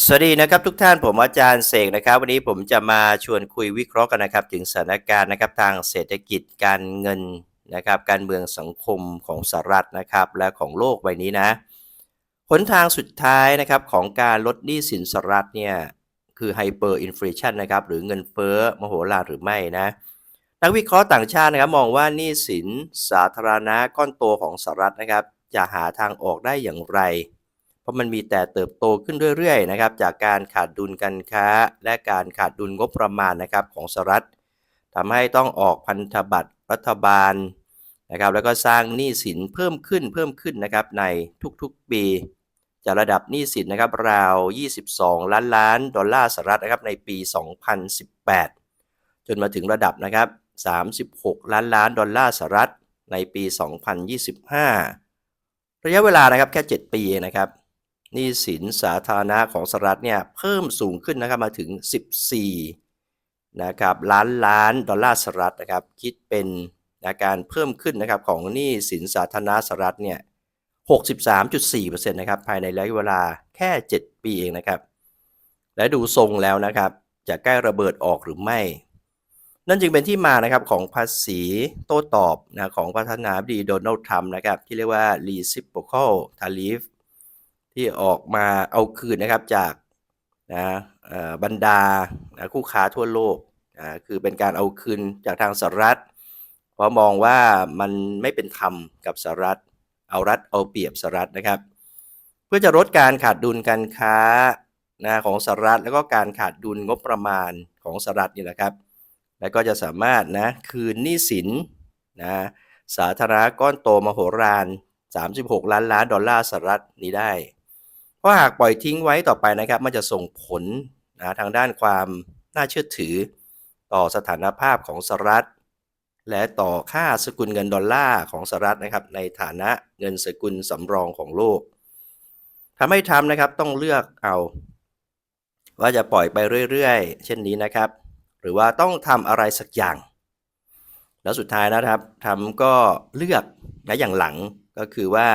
สวัสดีนะครับทุกท่านผมอาจารย์เสกนะครับ วันนี้ผมจะมาชวนคุยวิเคราะห์กันนะครับ ถึงสถานการณ์นะครับทางเศรษฐกิจการเงินนะครับ การเมืองสังคมของสหรัฐนะครับ และของโลกใบนี้นะหนทางสุดท้ายนะครับของการลดหนี้สินสหรัฐเนี่ยคือไฮเปอร์อินฟลชันนะครับหรือเงินเฟ้อมโหฬารหรือไม่นะนักวิเคราะห์ต่างชาตินะครับมองว่าหนี้สินสาธารณะก้อนโตของสหรัฐนะครับ จะหาทางออกได้อย่างไร เพราะมันมีแต่เติบโตขึ้นเรื่อยๆนะครับจากการขาดดุลการค้า และการขาดดุลงบประมาณนะครับของสหรัฐทำให้ต้องออกพันธบัตรรัฐบาลนะครับแล้วก็สร้างหนี้สินเพิ่มขึ้นเพิ่มขึ้นนะครับในทุกๆปีจากระดับหนี้สินนะครับราว 22 ล้านล้านดอลลาร์สหรัฐนะครับในปี 2018 จนมาถึงระดับนะครับ 36 ล้านล้านดอลลาร์สหรัฐในปี 2025 ระยะเวลานะครับแค่ 7 ปีนะครับ หนี้สินสาธารณะของสหรัฐเนี่ยเพิ่มสูงขึ้นนะครับมาถึง 14นะครับล้านล้านดอลลาร์สหรัฐนะครับคิดเป็นนะการเพิ่มขึ้นนะครับของหนี้สินสาธารณะสหรัฐเนี่ย 63.4%นะครับภายในระยะเวลาแค่ 7 ปีเองนะครับ และดูทรงแล้วนะครับจะใกล้ระเบิดออกหรือไม่ นั่นจึงเป็นที่มานะครับของภาษีโต้ตอบนะของประธานาธิบดีโดนัลด์ทรัมป์นะครับที่เรียกว่า reciprocal tariff ที่ออกมาเอาคืนนะครับจากนะบรรดานะคู่ค้าทั่วโลกนะคือเป็นการเอาคืนจากทางสหรัฐ เพราะมองว่ามันไม่เป็นธรรมกับสหรัฐ เอารัฐเอาเปรียบสหรัฐนะครับ เพื่อจะลดการขาดดุลการค้านะของสหรัฐแล้วก็การขาดดุลงบประมาณของสหรัฐนี่แหละครับ แล้วก็จะสามารถนะคืนหนี้สินนะสาธารณก้อนโตมโหฬาร36 ล้านล้านดอลลาร์สหรัฐนี้ได้ เพราะหากปล่อยทิ้งไว้ต่อไปนะครับ มันจะส่งผลนะทางด้านความน่าเชื่อถือ ต่อสถานภาพของสหรัฐ และต่อค่าสกุลเงินดอลลาร์ของสหรัฐนะครับ ในฐานะเงินสกุลสำรองของโลกทำให้ทำนะครับต้องเลือกเอา ว่าจะปล่อยไปเรื่อยๆ เช่นนี้นะครับ หรือว่าต้องทำอะไรสักอย่าง แล้วสุดท้ายนะครับทำก็เลือกนะอย่างหลังก็คือว่า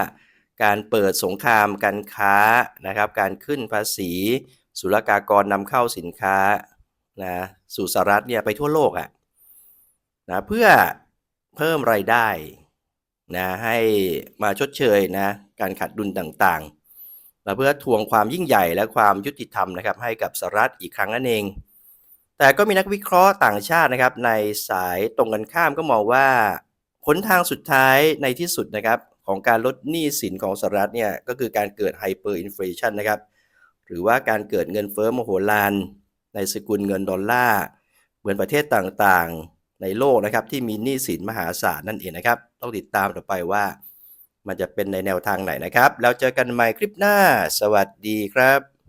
การเปิดสงครามการค้านะครับการขึ้นภาษีศุลกากรนำเข้าสินค้านะสู่สหรัฐเนี่ยไปทั่วโลกอะ่ะนะเพื่อเพิ่มไรายได้นะให้มาชดเชยนะการขาดดุลต่างๆและเพื่อทวงความยิ่งใหญ่และความยุติธรรมนะครับให้กับสหรัฐอีกครั้งนั่นเอง แต่ก็มีนักวิเคราะห์ต่างชาตินะครับในสายตรงกันข้ามก็มองว่าหนทางสุดท้ายในที่สุดนะครับ ของการลดหนี้สินของสหรัฐเนี่ยก็คือการเกิดไฮเปอร์อินฟลชันนะครับหรือว่าการเกิดเงินเฟ้อมโหฬารในสกุลเงินดอลลาร์เหมือนประเทศต่างๆในโลกนะครับที่มีหนี้สินมหาศาลนั่นเองนะครับ ต้องติดตามต่อไปว่า มันจะเป็นในแนวทางไหนนะครับ แล้วเจอกันใหม่คลิปหน้า สวัสดีครับ